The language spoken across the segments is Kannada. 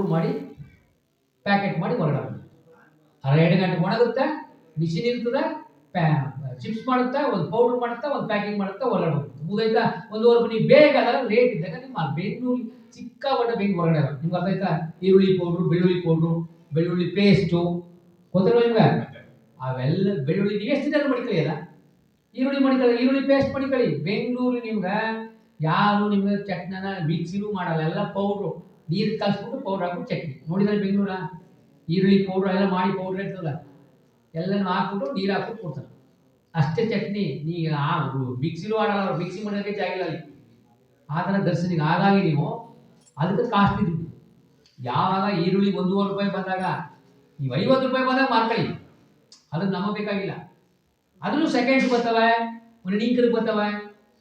ಮಾಡಿ ಪ್ಯಾಕೆಟ್ ಮಾಡಿ ಹಾಕ್ಬೇಕು. ಎರಡು ಗಂಟೆ ಒಣಗುತ್ತೆ ಮಿಷಿನ್ ಇರ್ತದೆ ಚಿಪ್ಸ್ ಮಾಡುತ್ತಾ, ಒಂದು ಪೌಡರ್ ಮಾಡುತ್ತಾ, ಒಂದು ಪ್ಯಾಕಿಂಗ್ ಮಾಡುತ್ತಾ ಹೊರಗಡೆ ಮುಗಿದಾಯ್ತಾ? ಒಂದೂವರೆ ನೀವು ಬೇಗ ರೇಟ್ ಇದ್ದಾಗ ನಿಮ್ಮ ಬೆಂಗಳೂರು ಸಿಕ್ಕಾಪಟ್ಟೆ ಬೆಂಗ್ ಹೊರಗಡೆ. ನಿಮ್ಗೆ ಅರ್ಥ ಈರುಳ್ಳಿ ಪೌಡ್ರು ಬೆಳ್ಳುಳ್ಳಿ ಪೌಡ್ರು ಬೆಳ್ಳುಳ್ಳಿ ಪೇಸ್ಟು ಗೊತ್ತಿರೋ ನಿಮ್ಗೆ? ಅವೆಲ್ಲ ಬೆಳ್ಳುಳ್ಳಿ, ನೀವು ಎಷ್ಟು ದಿನ ಮಡಿಕಳಿ ಅಲ್ಲ? ಈರುಳ್ಳಿ ಮಡಿಕೊಳ್ಳಿ, ಈರುಳ್ಳಿ ಪೇಸ್ಟ್ ಮಡಿಕೊಳ್ಳಿ. ಬೆಂಗಳೂರು ನಿಮ್ಗೆ ಯಾರು ನಿಮ್ಗೆ ಚಟ್ನನ ಮಿಕ್ಸಿನೂ ಮಾಡಲ್ಲ, ಎಲ್ಲ ಪೌಡ್ರು ನೀರು ಕಲ್ಸ್ಬಿಟ್ಟು ಪೌಡ್ರ್ ಹಾಕ್ಬಿಟ್ಟು ಚಟ್ನಿ ನೋಡಿದ್ರೆ ಬೆಂಗಳೂರ? ಈರುಳ್ಳಿ ಪೌಡ್ರ್ ಎಲ್ಲ ಮಾಡಿ ಪೌಡ್ರ್ ಇರ್ತದಲ್ಲ, ಎಲ್ಲನೂ ಹಾಕ್ಬಿಟ್ಟು ನೀರು ಹಾಕ್ಬಿಟ್ಟು ಕೊಡ್ತಾರೆ. ಅಷ್ಟೇ ಚಟ್ನಿ, ನೀ ಆ ಮಿಕ್ಸಿಲೂ ಆಡಲ್ಲ ಮಿಕ್ಸಿ ಮಾಡೋದಕ್ಕೆ ಜಾಗಿಲ್ಲ ಅಲ್ಲಿ. ಆ ಥರ ದರ್ಶನಿಗೆ ಹಾಗಾಗಿ ನೀವು ಅದಕ್ಕೆ ಕಾಸ್ಟ್ಲಿ ದುಡ್ಡು. ಯಾವಾಗ ಈರುಳ್ಳಿ ಒಂದೂವರೆ ರೂಪಾಯಿ ಬಂದಾಗ, ನೀವು ಐವತ್ತು ರೂಪಾಯಿ ಬಂದಾಗ ಮಾರ್ಕೊಳ್ಳಿ ಅದು ನಮಗೆ ಬೇಕಾಗಿಲ್ಲ. ಅದನ್ನು ಸೆಕೆಂಡ್ಸ್ ಬರ್ತವೆ, ಒಂದು ನಿಂಕರಿಗೆ ಬರ್ತವೆ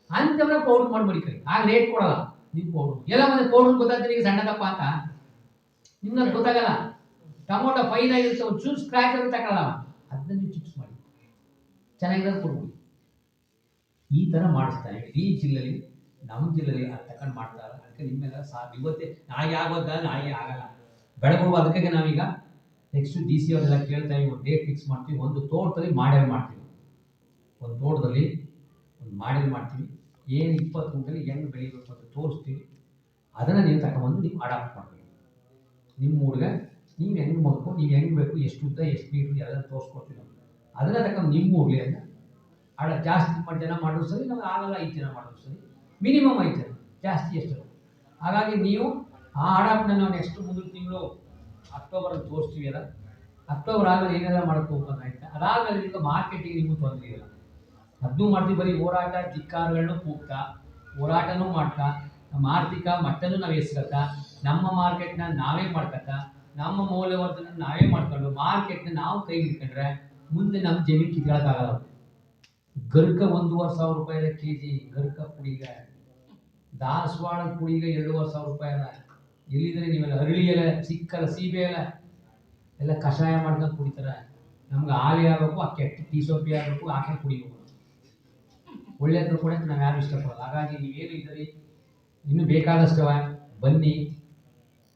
ಅಂಥವನ್ನ ಪೌಡ್ರ್ ಮಾಡಿ ಮಡಿಕೊಳ್ಳಿ ಆಗ ರೇಟ್ ಕೊಡಲ್ಲ. ನಿಮ್ಮ ಪೌಡ್ರು. ಎಲ್ಲ ಮತ್ತೆ ಪೌಡ್ರ್ ಗೊತ್ತಾಗ್ತದೆ ಈಗ ಸಣ್ಣದಪ್ಪ ಅಂತ. ನಿಮ್ಗೆ ಅದು ಗೊತ್ತಾಗಲ್ಲ. ಟೊಮೊಟೊ ಫೈನ್ ಆಗಿರುತ್ತೆ ಒಂದು ಚೂಸ್ ಕ್ರ್ಯಾಕ್ ಅಂತ ತಗೊಳ್ಳಲ್ಲ ಅದನ್ನ ನೀವು ಚಿಪ್ಸ್ ಮಾಡಿ. ಚೆನ್ನಾಗಿರೋದು ಕೊಡ್ಬೋದು ಈ ಥರ ಮಾಡಿಸ್ತಾರೆ ಇಡೀ ಜಿಲ್ಲೆಯಲ್ಲಿ ನಮ್ಮ ಜಿಲ್ಲೆಯಲ್ಲಿ ಅದು ತಗೊಂಡು ಮಾಡ್ತಾರೆ ಅದಕ್ಕೆ ನಿಮ್ಮೆಲ್ಲ ಸಾ, ಇವತ್ತೇ ನಾಯಿ ಆಗೋದ, ನಾಯಿ ಆಗಲ್ಲ. ಬೆಳಗುವ ಅದಕ್ಕೆ ನಾವೀಗ ನೆಕ್ಸ್ಟ್ ಡಿ ಸಿ ಅವರೆಲ್ಲ ಕೇಳ್ತಾ ಇದ್ದೀವಿ, ಒಂದು ಡೇಟ್ ಫಿಕ್ಸ್ ಮಾಡ್ತೀವಿ, ಒಂದು ತೋಟದಲ್ಲಿ ಮಾಡೇ ಮಾಡ್ತೀವಿ. ಒಂದು ತೋಟದಲ್ಲಿ ಒಂದು ಮಾಡಿ ಮಾಡ್ತೀವಿ. ಏನು ಇಪ್ಪತ್ತು ಗುಂಟಲ್ಲಿ ಹೆಂಗೆ ಬೆಳಿಬೇಕು ಅಂತ ತೋರಿಸ್ತೀವಿ ಅದನ್ನು ನೀವು ತಗೊಂಬಂದು ನೀವು ಅಡಾಪ್ಟ್ ಮಾಡಬೇಕು ನಿಮ್ಮ ಊರಿಗೆ, ನೀವು ಹೆಂಗೆ ಮಗು ನೀವು ಹೆಂಗೆ ಬೇಕು, ಎಷ್ಟು ಉದ್ದ, ಎಷ್ಟು ಮೀಟ್ರ್ ಎಲ್ಲ ತೋರಿಸ್ಕೊಡ್ತೀವಿ ನಮ್ಗೆ. ಅದನ್ನು ತಗೊಂಡು ನಿಮ್ಮ ಹುಡುಗಿ ಅಂತ ಅಡ ಜಾಸ್ತಿ ಜನ ಮಾಡಿದ್ರು ಸರಿ, ನಮ್ಗೆ ಆಗಲ್ಲ ಐದು ಜನ ಮಾಡಿದ್ರು ಸರಿ ಮಿನಿಮಮ್ ಐದು ಜನ, ಜಾಸ್ತಿ ಎಷ್ಟು ಹಾಗಾಗಿ ನೀವು ಆ ಅಡಾಪ್ಟ್ನ ನಾವು ನೆಕ್ಸ್ಟ್ ಮುಂದಿನ ತಿಂಗಳು ಅಕ್ಟೋಬರಲ್ಲಿ ತೋರಿಸ್ತೀವಿ ಅಲ್ಲ. ಅಕ್ಟೋಬರ್ ಆದರೆ ಏನೆಲ್ಲ ಮಾಡ್ಕೋಬೇಕು ಅಂತ ಅದಾದ್ಮೇಲೆ ನಿಮ್ಗೆ ಮಾರ್ಕೆಟಿಗೆ ನಿಮಗೂ ತೊಂದರೆ ಇಲ್ಲ. ಅದನ್ನೂ ಮಾಡ್ತೀವಿ, ಬರೀ ಹೋರಾಟ ಧಿಕ್ಕಾರಗಳನ್ನು ಕೂಗ್ತಾ, ಹೋರಾಟನೂ ಮಾಡ್ತಾ, ನಮ್ಮ ಆರ್ಥಿಕ ಮಟ್ಟನೂ ನಾವು ಎಸ್ಕೊತ, ನಮ್ಮ ಮಾರ್ಕೆಟ್ನ ನಾವೇ ಮಾಡ್ಕತ್ತಾ ನಮ್ಮ ಮೌಲ್ಯವರ್ಧನ ನಾವೇ ಮಾಡ್ಕೊಂಡು ಮಾರ್ಕೆಟ್ನ ನಾವು ಕೈ ಹಿಡ್ಕೊಂಡ್ರೆ ಮುಂದೆ ನಮ್ಮ ಜಮೀನು ಕಿತ್ಕೊಳ್ಳೋಕ್ಕಾಗಲ್ಲ ಗರ್ಕ ಒಂದೂವರೆ ಸಾವಿರ ರೂಪಾಯಿ ಕೆ ಜಿ ಗರ್ಕ ಪುಡಿಗ, ದಾಸವಾಳ ಪುಡಿಗ ಎರಡೂವರೆ ಸಾವಿರ ರೂಪಾಯಿ ಅಲ್ಲ ಎಲ್ಲಿದ್ರೆ ನೀವೆಲ್ಲ ಅರಳಿ ಎಲೆ ಸಿಕ್ಕಲ್ಲ ಸೀಬೆ ಎಲ್ಲ ಎಲ್ಲ ಕಷಾಯ ಮಾಡ್ಕೊಂಡು ಕುಡಿತಾರೆ. ನಮ್ಗೆ ಹಾಲಿ ಆಗಬೇಕು, ಆ ಕೆಟ್ಟ ಟೀ ಸೋಪಿ ಆಗಬೇಕು, ಆಕೆ ಕುಡಿಬೇಕು. ಒಳ್ಳೆಯದ್ರ ಕೂಡ ನಾವು ಯಾರು ಇಷ್ಟಪಡಲ್ಲ. ಹಾಗಾಗಿ ನೀವೇನು ಇದ್ದೀರಿ ಇನ್ನೂ ಬೇಕಾದಷ್ಟು ಬನ್ನಿ.